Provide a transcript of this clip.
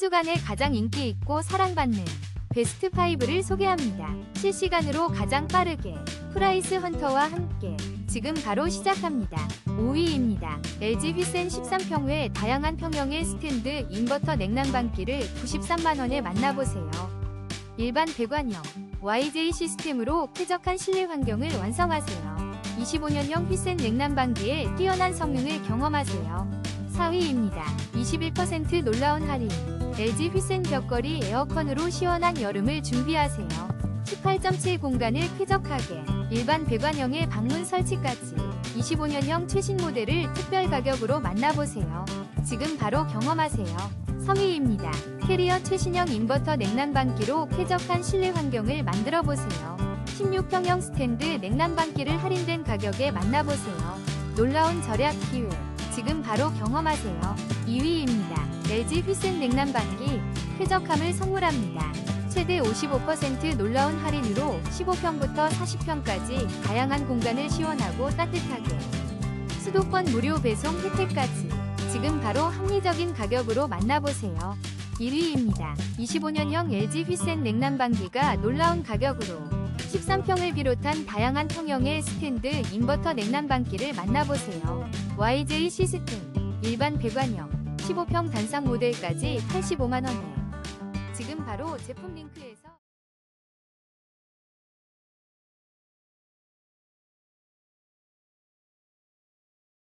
주간에 가장 인기 있고 사랑받는 베스트 5를 소개합니다. 실시간으로 가장 빠르게 프라이스 헌터와 함께 지금 바로 시작합니다. 5위입니다. LG 휘센 13평회 다양한 평형의 스탠드 인버터 냉난방기를 93만원에 만나보세요. 일반 배관형 YJ 시스템으로 쾌적한 실내 환경을 완성하세요. 25년형 휘센 냉난방기의 뛰어난 성능을 경험하세요. 4위입니다. 21% 놀라운 할인. LG 휘센 벽걸이 에어컨으로 시원한 여름을 준비하세요. 18.7 공간을 쾌적하게 일반 배관형의 방문 설치까지 25년형 최신 모델을 특별 가격으로 만나보세요. 지금 바로 경험하세요. 3위입니다. 캐리어 최신형 인버터 냉난방기로 쾌적한 실내 환경을 만들어 보세요. 16평형 스탠드 냉난방기를 할인된 가격에 만나보세요. 놀라운 절약 기회. 지금 바로 경험하세요. 2위입니다. LG 휘센 냉난방기 쾌적함을 선물합니다. 최대 55% 놀라운 할인으로 15평부터 40평까지 다양한 공간을 시원하고 따뜻하게 수도권 무료 배송 혜택까지 지금 바로 합리적인 가격으로 만나보세요. 1위입니다. 25년형 LG 휘센 냉난방기가 놀라운 가격으로 13평을 비롯한 다양한 평형의 스탠드 인버터 냉난방기를 만나보세요. YJ 시스템 일반 배관형 15평 단상 모델까지 85만원에 지금 바로 제품 링크에서